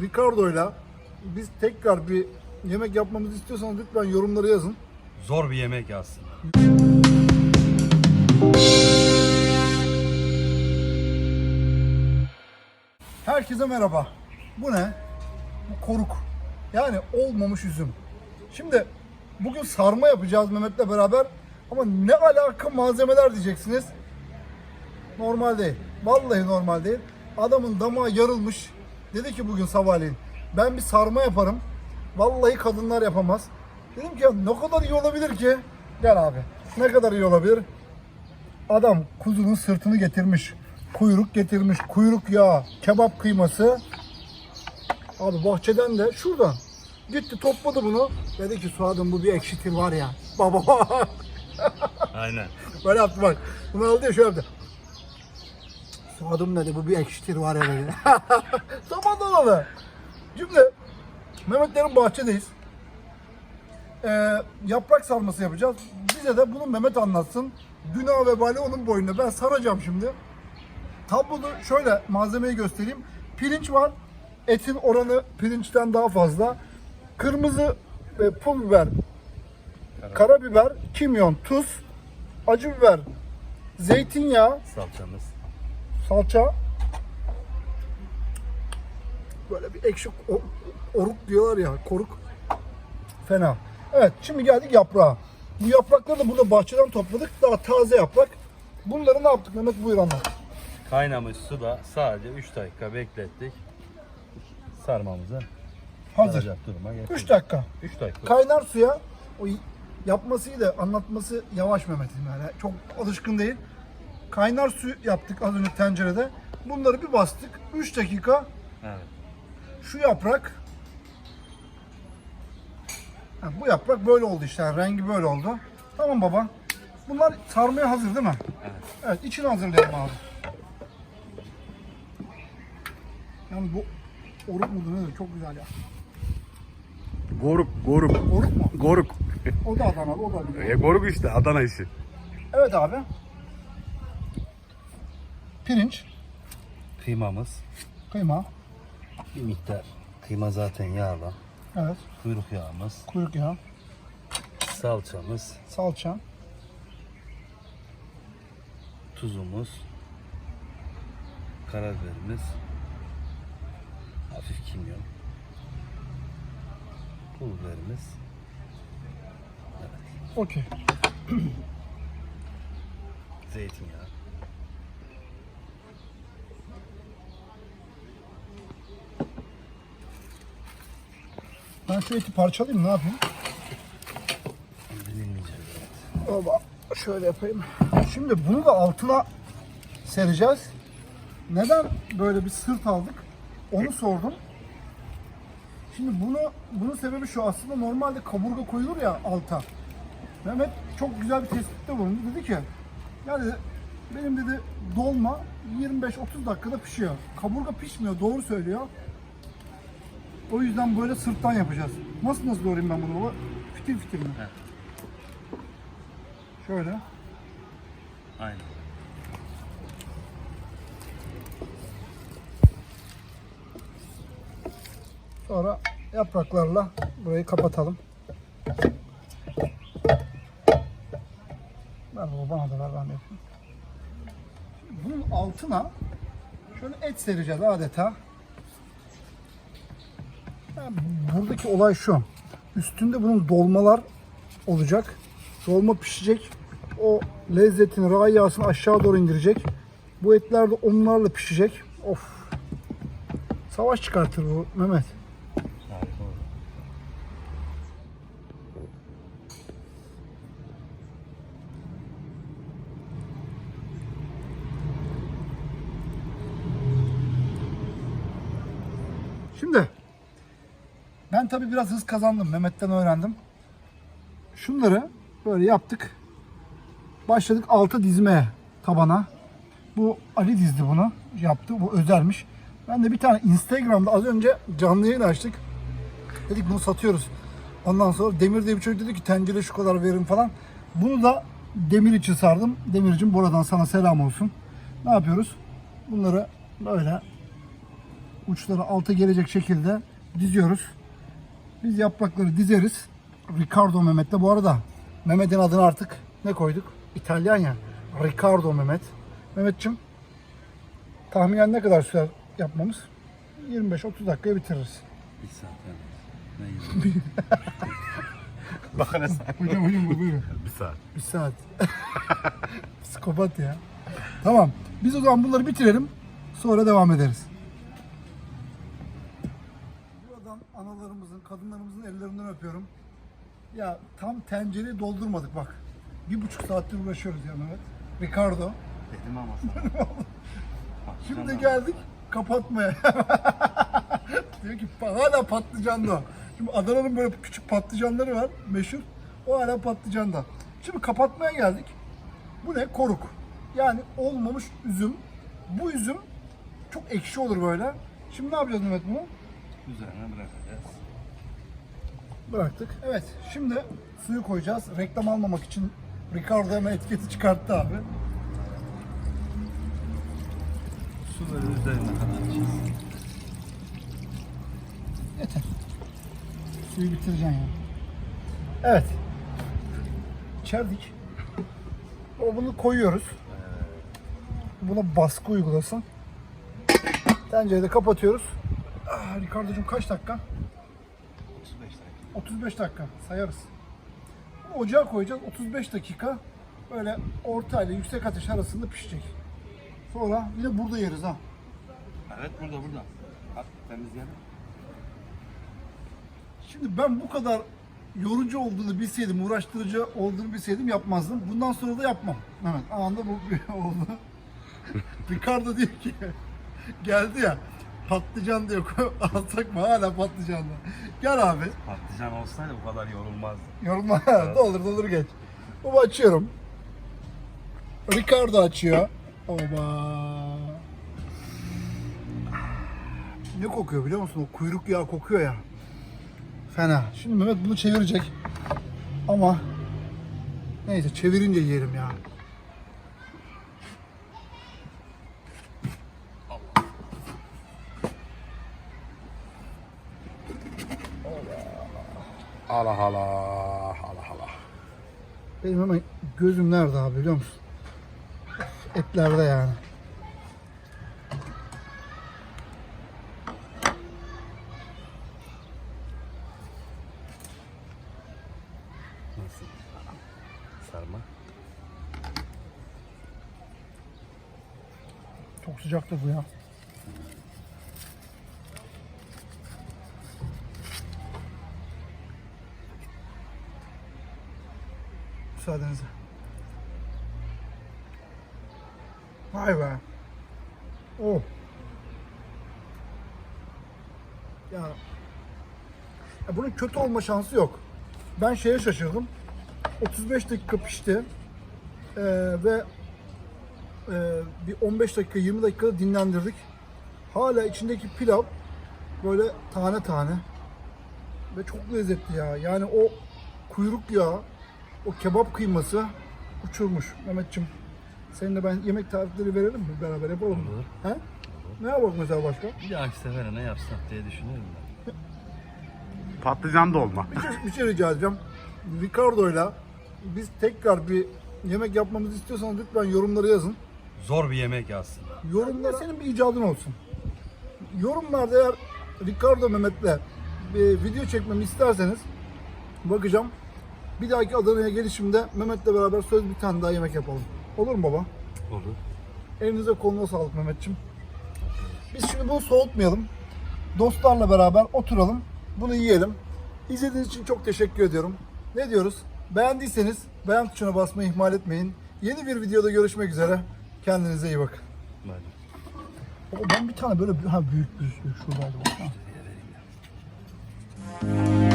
Ricardo'yla biz tekrar bir yemek yapmamızı istiyorsanız lütfen yorumlara yazın. Zor bir yemek aslında. Herkese merhaba. Bu ne? Bu koruk. Yani olmamış üzüm. Şimdi bugün sarma yapacağız Mehmet'le beraber. Ama ne alaka malzemeler diyeceksiniz. Normal değil. Vallahi normal değil. Adamın damağı yarılmış. Dedi ki bugün sabahleyin ben bir sarma yaparım. Vallahi kadınlar yapamaz. Dedim ki ya ne kadar iyi olabilir ki? Gel abi. Ne kadar iyi olabilir? Adam kuzunun sırtını getirmiş. Kuyruk getirmiş. Kuyruk yağı, kebap kıyması. Abi bahçeden de şuradan gitti topladı bunu. Dedi ki Suad'ım bu bir ekşitir var ya. Baba Aynen. böyle yaptı bak. Bunu aldı ya şöyle yaptı. Suad'ım dedi bu bir ekşitir var ya dedi. Zamandan aldı. Şimdi Mehmetlerin bahçedeyiz. Ee, yaprak sarması yapacağız. Bize de bunu Mehmet anlatsın. Günah vebali onun boynuna. Ben saracağım şimdi. Tabloda şöyle malzemeyi göstereyim. Pirinç var. Etin oranı pirinçten daha fazla. Kırmızı e, pul biber, karabiber, kimyon, tuz, acı biber, zeytinyağı, Salçamız. Salça. Böyle bir ekşi oruk diyorlar ya, koruk. Fena. Evet, şimdi geldik yaprağa. Bu yaprakları da burada bahçeden topladık. Daha taze yaprak. Bunları ne yaptık Mehmet buyur anlat. Kaynamış suda sadece 3 dakika beklettik. Sarmamızı Hazır. duruma getirdik. 3 dakika. 3 dakika. Kaynar suya o yapması iyi de anlatması yavaş Mehmet'in yani. Çok alışkın değil. Kaynar su yaptık az önce tencerede. Bunları bir bastık. 3 dakika Evet. şu yaprak Ha, bu yaprak böyle oldu işte. yani rengi böyle oldu. Tamam baba. Bunlar sarmaya hazır değil mi? Evet. Evet içini hazırlayalım abi. Yani bu oruk mudur nedir? Çok güzel ya. Goruk, goruk, Oruk mu? goruk. O da Adanalı, o da biliyor. E, goruk işte Adana işi. Evet abi. Pirinç, Kıymamız. kıyma, Bir miktar. Kıyma zaten yağlı. evet, Kuyruk yağımız. kuyruk yağı, Salçamız. salça, Tuzumuz. Karabiberimiz. Hafif kimyon. Pul biberimiz. okey. Zeytinyağı. Ben şu eti parçalayayım ne yapayım? Baba şöyle yapayım. Şimdi bunu da altına sereceğiz. Neden böyle bir sırt aldık? Onu sordum. Şimdi bunu bunun sebebi şu aslında normalde kaburga koyulur ya alta. Mehmet çok güzel bir tespitte bulundu. Dedi ki ya dedi, benim dedi dolma 25-30 dakikada pişiyor. Kaburga pişmiyor doğru söylüyor. O yüzden böyle sırttan yapacağız. Nasıl nasıl doğrayayım ben bunu baba? Fitil fitil mi? Heh. Şöyle. Aynen. Sonra yapraklarla burayı kapatalım. Ver baba bana da ver ben de yapayım. Bunun altına şöyle et sereceğiz adeta. Buradaki olay şu. Üstünde bunun dolmalar olacak. Dolma pişecek. O lezzetini, ray yağsını aşağı doğru indirecek. Bu etler de onlarla pişecek. Of. Savaş çıkartır bu Mehmet. Şimdi ben tabii biraz hız kazandım. Mehmet'ten öğrendim. Şunları böyle yaptık. Başladık alta dizmeye tabana. Bu Ali dizdi bunu. Yaptı. Bu özelmiş. Ben de bir tane Instagram'da az önce canlı yayın açtık. Dedik bunu satıyoruz. Ondan sonra Demir diye bir çocuk dedi ki tencere şu kadar verin falan. Bunu da Demir için sardım. Demir'cim buradan sana selam olsun. Ne yapıyoruz? Bunları böyle uçları alta gelecek şekilde diziyoruz. Biz yaprakları dizeriz. Ricardo Mehmet'le bu arada Mehmet'in adını artık ne koyduk? İtalyan ya. Ricardo Mehmet. Mehmetçim tahminen ne kadar sürer yapmamız? 25-30 dakikaya bitiririz. Bir saat yani. Sen. Hocam hocam bu buyurun. Bir saat. Bir saat. Psikopat ya. Tamam. Biz o zaman bunları bitirelim. Sonra devam ederiz. Buradan analarımızın, kadınlarımızın ellerinden öpüyorum. Ya tam tencereyi doldurmadık bak. Bir buçuk saattir uğraşıyoruz ya Mehmet. Ricardo. Dedim ama sana. Şimdi geldik kapatmaya. Diyor ki hala patlıcanda. Şimdi Adana'nın böyle küçük patlıcanları var meşhur. O hala patlıcanda. Şimdi kapatmaya geldik. Bu ne? Koruk. Yani olmamış üzüm. Bu üzüm çok ekşi olur böyle. Şimdi ne yapacağız Mehmet bunu? Üzerine bırakacağız. Bıraktık. Evet. Şimdi suyu koyacağız. Reklam almamak için Ricardo hemen etiketi çıkarttı abi. Su böyle üzerine katacağız. Yeter. Suyu bitireceksin ya. Evet. İçerdik. O bunu koyuyoruz. Buna baskı uygulasın. Tencereyi de kapatıyoruz. Ah, Ricardo'cum kaç dakika? 35 dakika. 35 dakika sayarız. Ocağa koyacağız. 35 dakika böyle orta ile yüksek ateş arasında pişecek. Sonra yine burada yeriz ha. Evet burada burada. At temizleyelim. Şimdi ben bu kadar yorucu olduğunu bilseydim, uğraştırıcı olduğunu bilseydim yapmazdım. Bundan sonra da yapmam. Mehmet anında bu oldu. Ricardo diyor ki geldi ya patlıcan diyor alsak mı hala patlıcanla. Gel abi Patlıcan olsaydı bu kadar yorulmazdı. yorulma doldur doldur geç. Baba açıyorum. Ricardo açıyor. Oba. Ne kokuyor biliyor musun? O kuyruk yağı kokuyor ya. Fena. Şimdi Mehmet bunu çevirecek. Ama neyse çevirince yiyelim ya. Allah Allah. Allah Allah. Benim hemen gözüm nerede abi biliyor musun? Etlerde yani. Nasıl? Sarma. Çok sıcak da bu ya. Müsaadenizle. Vay be. Oh. Ya. ya bunun kötü olma şansı yok. Ben şeye şaşırdım. 35 dakika pişti. Ee, ve ee, bir 15 dakika 20 dakika dinlendirdik. Hala içindeki pilav böyle tane tane ve çok lezzetli ya. Yani o kuyruk yağı, o kebap kıyması uçurmuş Mehmetçim. Seninle ben yemek tarifleri verelim mi? Beraber yapalım mı? Olur. He? Ne yapalım mesela başka? Bir dahaki sefere ne yapsak diye düşünüyorum ben. Patlıcan dolma. Bir şey, bir şey rica edeceğim. Ricardo'yla biz tekrar bir yemek yapmamızı istiyorsanız lütfen yorumlara yazın. Zor bir yemek aslında. Yorumlara senin bir icadın olsun. Yorumlarda eğer Ricardo Mehmet'le bir video çekmemi isterseniz bakacağım. Bir dahaki Adana'ya gelişimde Mehmet'le beraber söz bir tane daha yemek yapalım. Olur mu baba? Olur. Elinize koluna sağlık Mehmetçim. Biz şimdi bunu soğutmayalım. Dostlarla beraber oturalım. Bunu yiyelim. İzlediğiniz için çok teşekkür ediyorum. Ne diyoruz? Beğendiyseniz beğen tuşuna basmayı ihmal etmeyin. Yeni bir videoda görüşmek üzere. Kendinize iyi bakın. Baba ben bir tane böyle ha büyük bir şuradaydı ha. Vereyim ya.